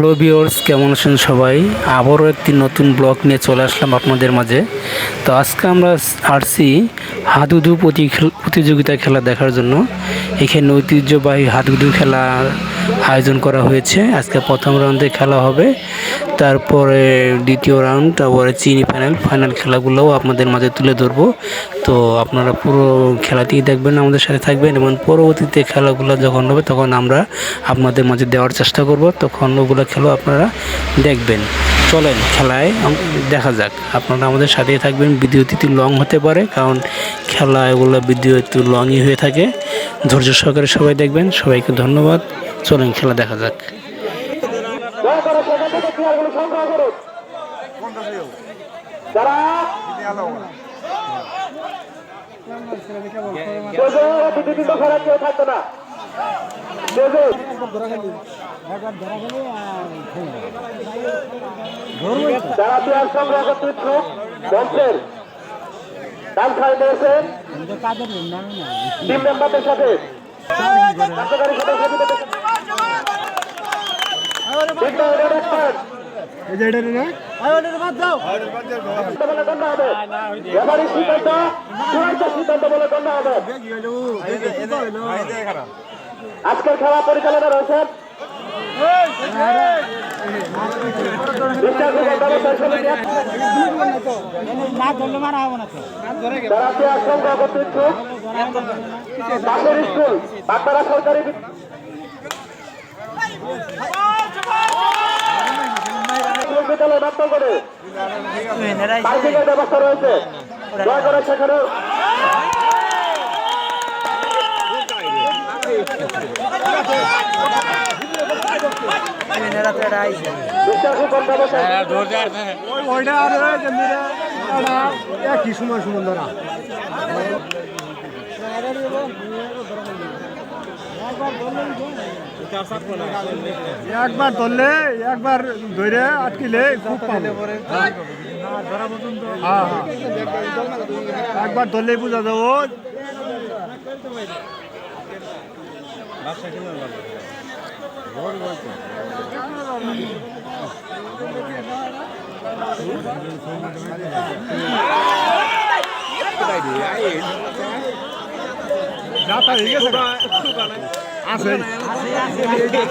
Hello viewers কেমন আছেন সবাই? আবারও একটি নতুন ব্লগ নিয়ে চলে আসলাম আপনাদের মাঝে। তো আজকে আমরা আসছি হাদুদু প্রতি প্রতিযোগিতা খেলা দেখার জন্য। এখানে ঐতিহ্যবাহী হাদুদু খেলার আয়োজন করা হয়েছে। আজকে প্রথম রাউন্ডে খেলা হবে। তারপরে দ্বিতীয় রাউন্ড, তারপরে চিনি ফাইনাল। ফাইনাল খেলাগুলোও আপনাদের মাঝে তুলে ধরবো। তো আপনারা পুরো খেলাটি দেখবেন, আমাদের সাথে থাকবেন এবং পরবর্তীতে খেলাগুলো যখন হবে তখন আমরা আপনাদের মাঝে দেওয়ার চেষ্টা করব। তখন ওগুলো খেলা আপনারা দেখবেন। চলেন খেলায় দেখা যাক। আপনারা আমাদের সাথেই থাকবেন। ভিডিও একটু লং হতে পারে, কারণ খেলা এগুলো ভিডিও একটু লংই হয়ে থাকে। ধৈর্য সহকারে সবাই দেখবেন। সবাইকে ধন্যবাদ। চলেন খেলা দেখা যাক। চেয়ারগুলো সংগ্রহ ডান সাথে কার্যকারী সদস্যদের সাথে তিনটা এডেড এক্সপার্ট বলে গণ্য হবে এবারই সিদ্ধান্ত চূড়ান্ত সিদ্ধান্ত বলে গণ্য হবে আজকের খেলা পরিচালনা বাগমারা সরকারি বিদ্যালয় মাত্র করে পার্কিংয়ের ব্যবস্থা রয়েছে। দয়া করে সেখানে কি সময় সুমন ধরা ধরলে একবার ধরে আটকিলে খুব পাবো। হ্যাঁ, হ্যাঁ। একবার ধরলেই বোঝা যাব। যাতা হয়ে গেছে। আছে বিশ্বাস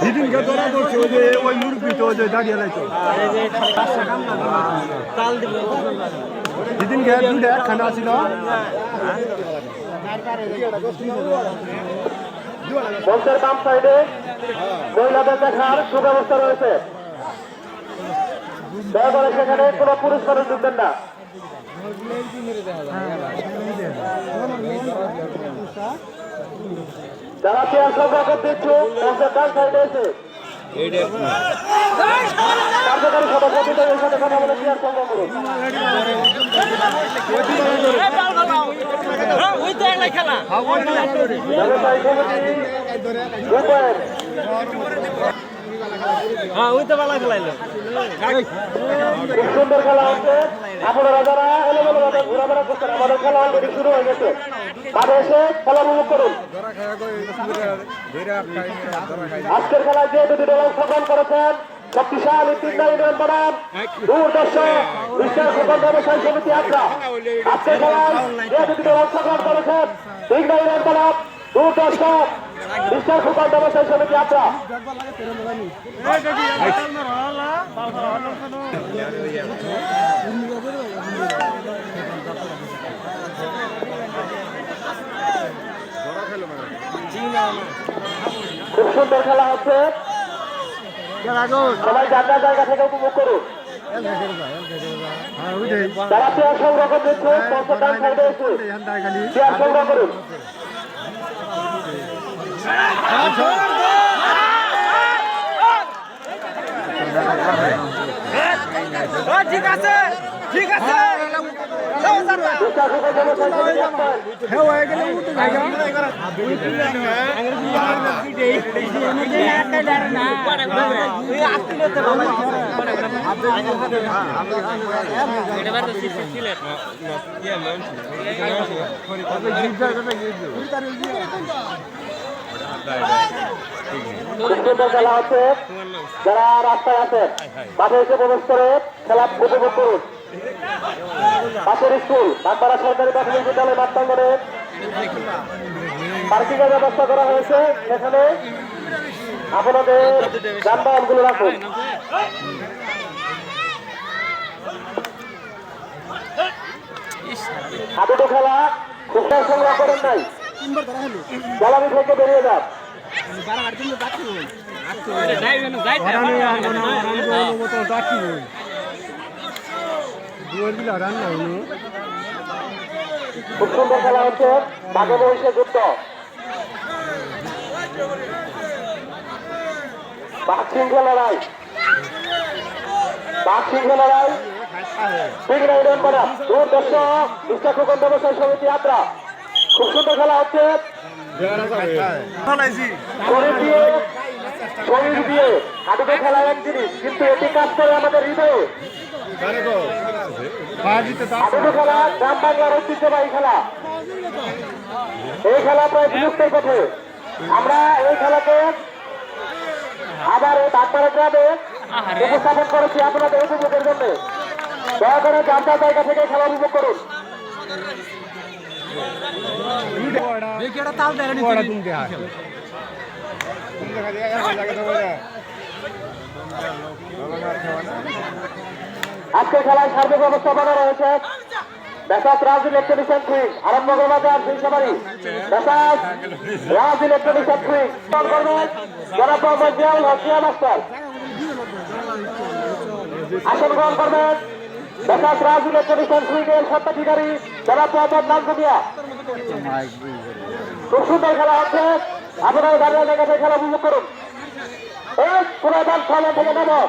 সেদিনকে ধরা পড়ছে ওই যে ওই মুরব্বী তো ওই যে দাঁড়িয়ে লাইতো সেদিনকে দুটা একখানা ছিল মঞ্চের বাম সাইডে মহিলাদের দেখার সুব্যবস্থা রয়েছে। দয়া করে সেখানে কোনো পুরস্কার ঢুকবেন না। যারা চেয়ার সংগ্রহ করতে ইচ্ছুক ডান সাইডে এসে। কার্যকারী সদস্যদের সাথে কথা বলে চেয়ার সংগ্রহ করুন। ব্যবসায়ী সমিতি রূপায়ণ খুব সুন্দর খেলা হচ্ছে। আপনারা যারা এলোমেলো ঘোরাফেরা করছেন, আমাদের খেলা অলরেডি শুরু হয়ে গেছে। মাঠে এসে খেলা উপভোগ করুন। আজকের খেলায় যে দুটি দল অংশগ্রহণ করেছেন, শক্তিশালী তিন নারী নিয়ম বনাম দূরদর্শক বিশ্বাস সকল ব্যবসায়ী সমিতি আগ্রা। আজকের খেলায় অংশগ্রহণ করেছেন তিন নারী নিয়ম দূরদর্শক মিস্টার ফুকন ব্যবসায়ী সমিতি আপনারা খুব সুন্দর খেলা হচ্ছে। সবাই যার জায়গা থেকে উপভোগ করুন তারা চেয়ার সংগ্রহ এসে চেয়ার সংগ্রহ করুন ঠিক আছে ঠিক আছে মিস্টার খেলা হচ্ছে যারা রাস্তায় আছেন মাঠে এসে প্রবেশ করে খেলা উপভোগ করুন পাশের স্কুল বাগপাড়া সরকারি প্রাথমিক বিদ্যালয় মাঠটাঙ্গনে পার্কিং এর ব্যবস্থা করা হয়েছে সেখানে আপনাদের যানবাহনগুলো রাখুন হাতুটো খেলা খুব সংগ্রহ করেন নাই। জ্বালানি থেকে বেরিয়ে যান খুব সুন্দর খেলা হচ্ছে। বাঘে মহিষের যুদ্ধ। বাঘ সিংহ লড়াই। বাঘ সিংহ লড়াই। ঠিক রাইডেন করা। দূর ইচ্ছা খোকন ব্যবসায়ী সমিতি যাত্রা সুন্দর খেলা হচ্ছে। শরীর দিয়ে শরীর দিয়ে হাঁটুতে খেলা এক কিন্তু এটি কাজ করে আমাদের হৃদয়ে। হাঁটুতে খেলা, গ্রাম বাংলার ঐতিহ্যবাহী খেলা। এই খেলা প্রায় বিলুপ্তের পথে। আমরা এই খেলাকে আবার এই বাগপাড়া গ্রামে উপস্থাপন করেছি আপনাদের উপভোগের জন্য। দয়া করে যার জায়গা থেকে খেলা উপভোগ করুন। আজকের খেলায় সার্বিক ব্যবস্থাপনা রয়েছে। বেসাস রাজ ইলেকট্রনিক্স কুইক আরম্ভগর বাজার সিংসাবাড়ি বেসাস রাজ ইলেকট্রনিক্স কুইক কল করবেন যারা পাবেন জিয়াউল হক মাস্টার। আসন গ্রহণ করবেন। খুব সুন্দর খেলা হচ্ছে। আপনারা দাঁড়িয়ে জায়গা খেলা উপভোগ করুন। এই পুরাতন খেলা থেকে নামো।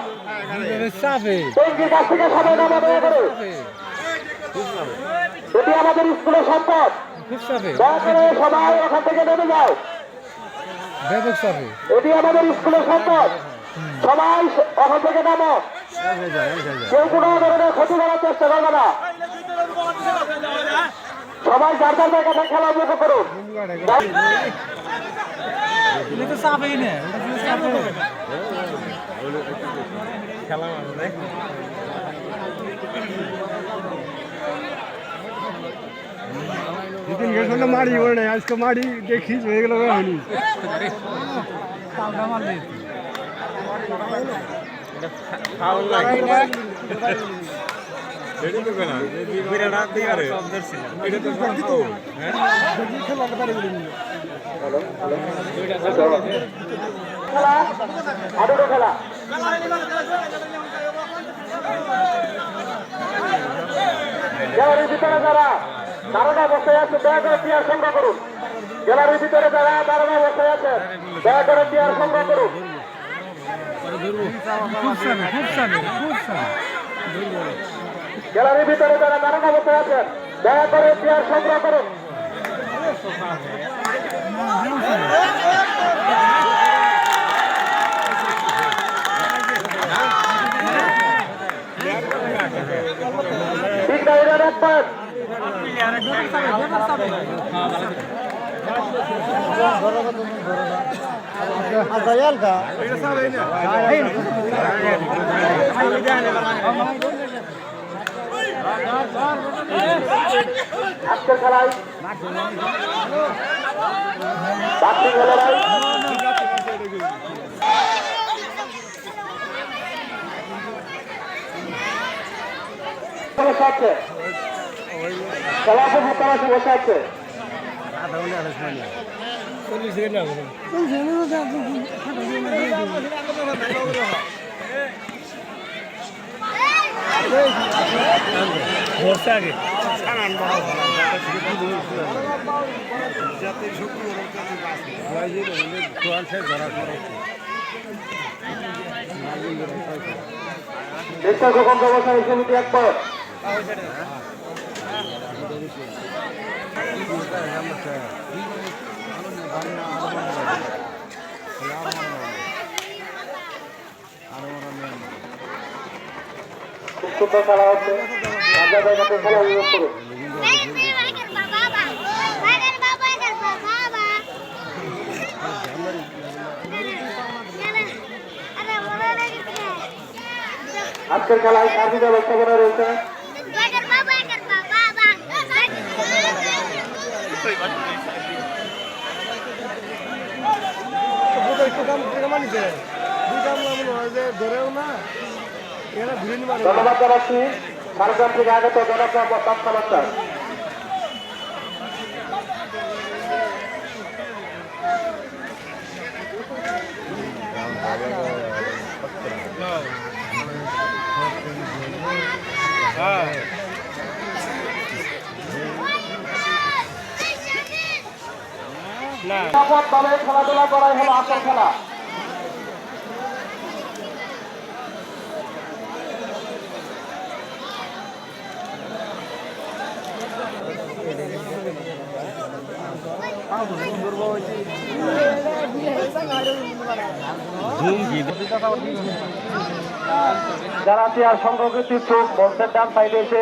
কাছ থেকে সবাই নামা দয়া করে। এটি আমাদের স্কুলের সম্পদ। দয়া করে সবাই ওখান থেকে নেমে যাও। এটি আমাদের স্কুলের সম্পদ। সবাই ওখান থেকে নামো। কেউ কোনো ধরনের ক্ষতি করার চেষ্টা করবে না সবাই যার যার জায়গা থেকে খেলা উপভোগ করুন মারি ওর আজকে মারি দেখিস হয়ে গেল হয়নি খেলা খেলা গ্যালারির ভিতরে যারা দারোগা বসে আছে দয়া করে চেয়ার সংগ্রহ করুন। গ্যালারির ভিতরে যারা দারোগা বসে আছে দয়া করে চেয়ার সংগ্রহ করুন। গ্যালারির ভিতরে যারা দারোগা বসে আছেন দয়া করে চেয়ার সংগ্রহ করুন। ঠিক না এটা রাখবেন আজকের খেলায় বাড়তি খেলে নাই বসে আছে। খেলা আছে হাতার আছে বসে আছে দেশটা গোপন ব্যবস্থা সমিতি একবার খুব সুন্দর খেলা হচ্ছে রাজা জায়গাতে খেলা অনুরোধ করুন আজকের খেলায় সার্বিক ব্যবস্থাপনা রয়েছে ধন্যবাদ জানাচ্ছি। ঝাড়গ্রাম থেকে আগত জনক খেলাধুলা করাই হলো আসল খেলা। যারা চেয়ার সংগ্রহের ইচ্ছুক মঞ্চের ডান সাইডে এসে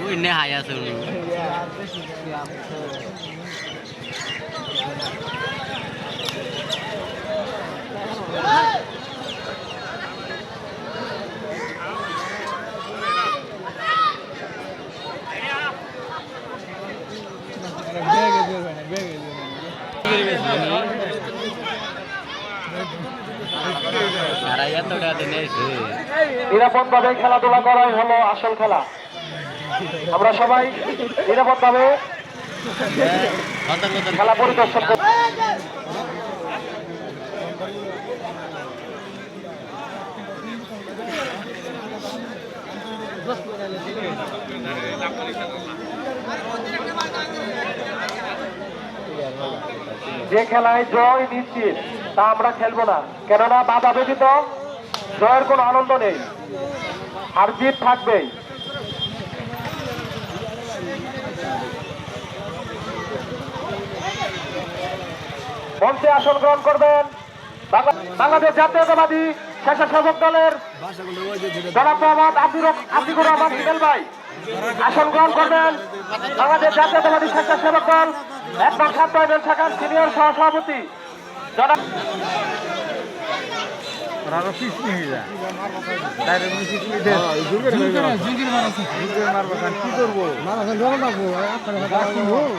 ওই নেহাই আছে উনি। দিন খেলাধুলা করাই হলো আসল খেলা। আমরা সবাই নিরাপদভাবে কত কত খেলা পরিদর্শন করব যে খেলায় জয় নিশ্চিত, তা আমরা খেলব না। কেননা বাধা ব্যতীত জয়ের কোনো আনন্দ নেই। আর জিত থাকবেই। মঞ্চে আসন গ্রহণ করবেন। বাংলা- বাংলাদেশ জাতীয়তাবাদী স্বেচ্ছাসেবক দলের জনাব মোহাম্মদ আব্দুর আতিকুর রহমান ভাই। আসন গ্রহণ করবেন। বাংলাদেশ জাতীয়তাবাদী স্বেচ্ছাসেবক দল এক ছাত্র ইউনিয়ন শাখার সিনিয়র সহসভাপতি জনাব ওই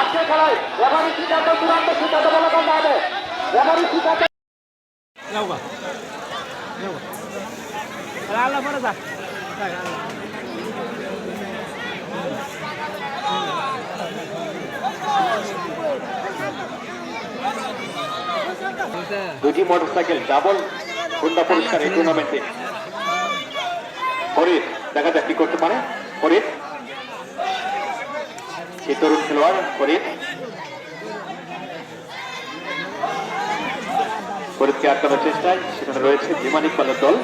আজকে খেলায় রেফারি সিদ্ধান্ত চূড়ান্ত সিদ্ধান্ত বলে করতে হবে রেফারি দুটি মোটরসাইকেল ডাবল হুন্ডা পুরস্কার এই টুর্নামেন্টে ফরিদ দেখা যাক কি করতে পারে। ফরিদ সেই তরুণ খেলোয়াড় ফরিদ ফরিদকে আটকানোর চেষ্টায় সেখানে রয়েছে বিমান ইকবালের দল।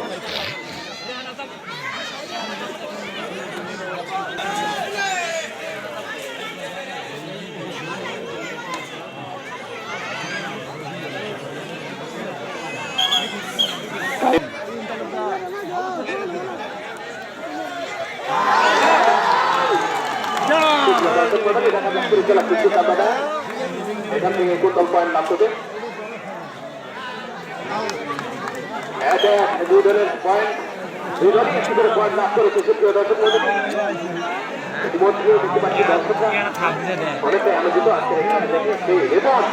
এখান থেকে কোথাও পয়েন্ট লাভ করবে দুই দলের পয়েন্ট দুই দল একটি করে পয়েন্ট লাভ করেছে সুপ্রিয় দর্শক। ইতিমধ্যে দেখতে পাচ্ছি দর্শকরা অনেকটাই আলোচিত আজকে এখানে থেকে সেই রেকর্ড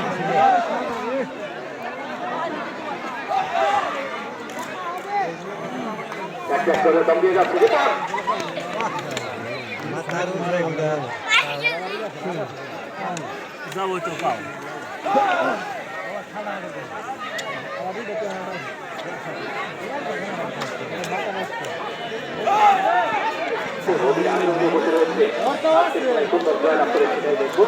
এক এক করে দম দিয়ে যাচ্ছে রেকর্ড রবি আনন্দে বসে রয়েছে আজকে সবাই সুন্দর জয়লাভ করে সেটাই দেখব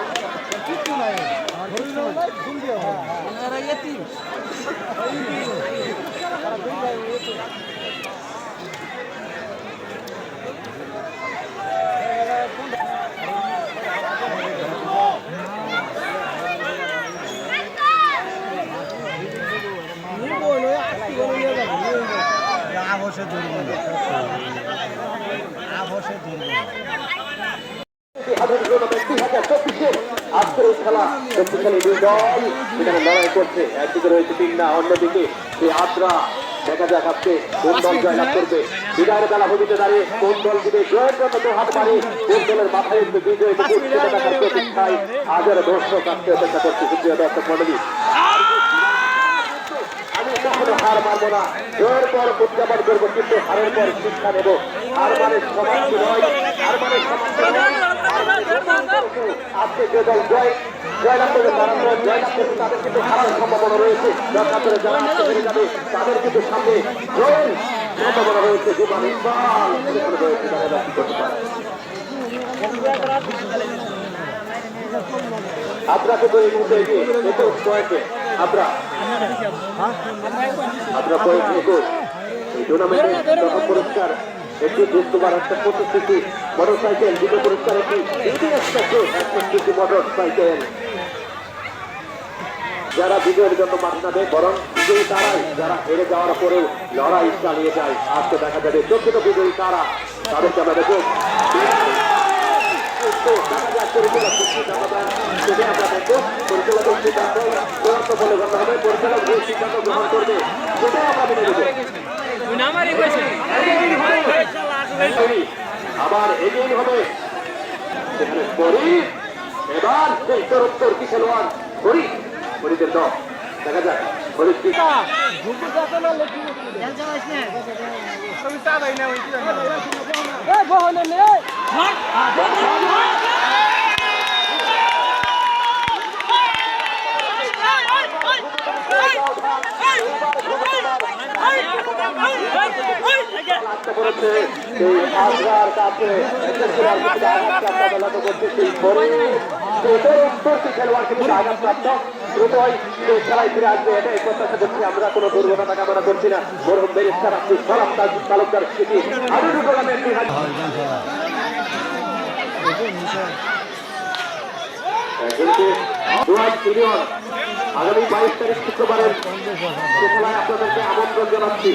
আজকের এই খেলা শক্তিশালী দুই দল। সেখানে লড়াই করছে। একদিকে রয়েছে পিন্না অন্যদিকে সেই আদ্রা। দেখা যাক আজকে কোন দল জয়লাভ করবে। বিদায়ের বেলা ভূমিতে দাঁড়িয়ে কোন দল দিবে জয়ের জন্য তো হাত মারি কোন দলের মাথায় উঠবে বিজয় মুকুট সেটা দেখার প্রতীক্ষায় হাজার দর্শক আজকে অপেক্ষা করছে সুপ্রিয় দর্শক মন্ডলী আমি কখনো হার মানবো না। জয়ের পর উদযাপন করব কিন্তু হারের পর শিক্ষা নেব। হার মানে নয় হার মানে আজকে যে দল জয় জয়লাভ করবে তারা তো জয়লাভ করবে তাদের কিন্তু হারার সম্ভাবনা রয়েছে দরকার করে যারা যাবে তাদের কিন্তু সামনে জয়ের সম্ভাবনা রয়েছে ইকবাল সেখানে রয়েছে তারা কি করতে পারে আপনারা কিন্তু এই মুহূর্তে এগিয়ে একুশ পয়েন্টে আপনারা আপনারা একুশ এই প্রথম পুরস্কার একটি বৃহস্পতিবার একটা প্রতিশ্রুতি মোটর সাইকেল দ্বিতীয় পুরস্কার একটি একটা মোটর সাইকেল যারা বিজয়ের জন্য মাঠ নামে বরং বিজয়ী তারাই যারা হেরে যাওয়ার পরেও লড়াই চালিয়ে যায়। আজকে দেখা যাবে চোদ্দ বিজয়ী তারা। তাদেরকে আমরা দেখব পরিচালক সিদ্ধান্ত গ্রহণ করবে, সেটাই আমরা মেনে নেব। আবার এগিয়ে হবে সেখানে ফরিদ এবার সেই উত্তর কি খেলোয়াড় ফরিদ ফরিদের দল দেখা যাক আমরা কোনো দুর্ঘটনা কামনা করছি না বরং বেরেস্তার দুটো আগামী বাইশ তারিখ শুক্রবারের আপনাদেরকে আমন্ত্রণ জানাচ্ছি।